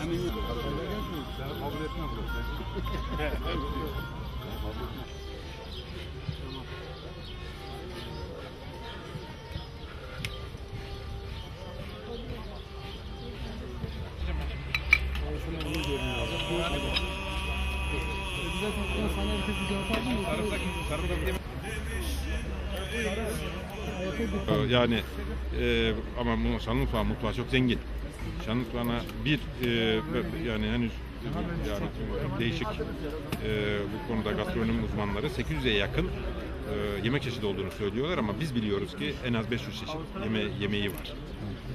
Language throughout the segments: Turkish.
Kabul etmem. Kabul etmem. Yani e, ama Şanlıurfa mutfağı çok zengin. Şanlıurfa'na bir e, yani henüz yani değişik e, bu konuda gastronomi uzmanları 800'e yakın e, yemek çeşidi olduğunu söylüyorlar ama biz biliyoruz ki en az 500 çeşit yeme yemeği var.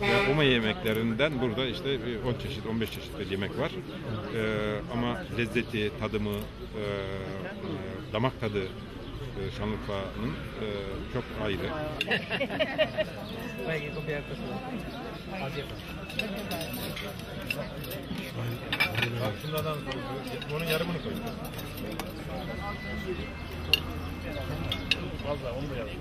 Ve yemeklerinden burada işte bir 10 çeşit, 15 çeşit bir yemek var. E, ama lezzeti, tadımı, e, e, damak tadı e, Şanlıurfa'nın e, çok ayrı. Şunlardan bunun yarımını koy. Fazla onu da yazsın.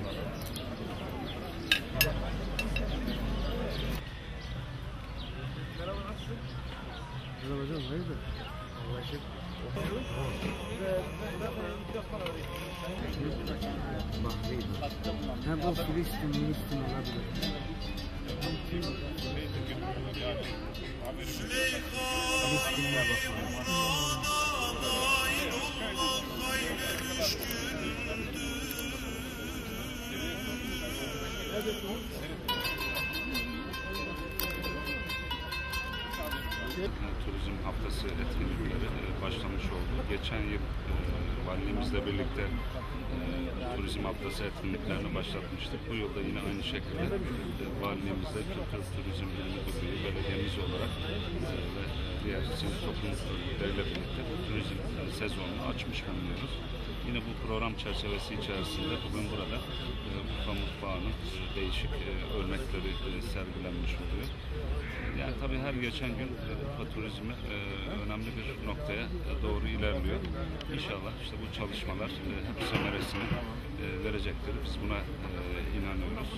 Ha bu Filistin, Filistin olabilir. Bakalım. Turizm Haftası etkinlikleri başlamış oldu. Geçen yıl e, valimizle birlikte e, Turizm Haftası etkinliklerini başlatmıştık. Bu yılda yine aynı şekilde e, valimizle Kültür Turizm İl Müdürlüğü, belediyemiz olarak ve diğer sivil toplum birlikte bu turizm sezonunu açmış bulunuyoruz. Yine bu program çerçevesi içerisinde bugün burada e, Urfa mutfağının e, değişik e, örnekleri e, sergilenmiş oluyor. Yani tabii her geçen gün e, turizmi e, önemli bir noktaya e, doğru ilerliyor. İnşallah işte bu çalışmalar e, hep semeresini e, verecektir. Biz buna e, inanıyoruz.